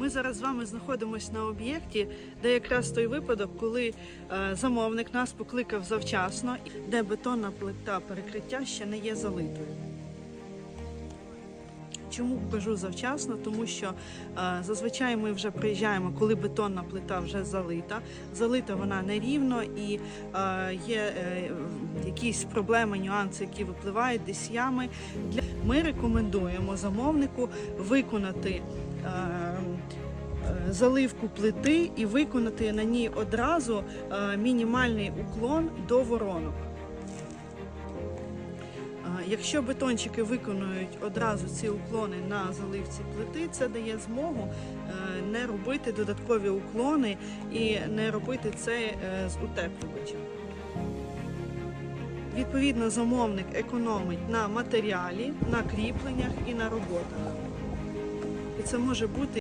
Ми зараз з вами знаходимося на об'єкті, де якраз той випадок, коли е, замовник нас покликав завчасно, де бетонна плита перекриття ще не є залитою. Чому кажу завчасно? Тому що е, зазвичай ми вже приїжджаємо, коли бетонна плита вже залита. Залита вона нерівно і е, є е, якісь проблеми, нюанси, які випливають десь ями. Ми рекомендуємо замовнику виконати. е, Заливку плити і виконати на ній одразу е, мінімальний уклон до воронок. Якщо бетончики виконують одразу ці уклони на заливці плити, це дає змогу е, не робити додаткові уклони і не робити це е, з утеплювачем. Відповідно, замовник економить на матеріалі, на кріпленнях і на роботах. І це може бути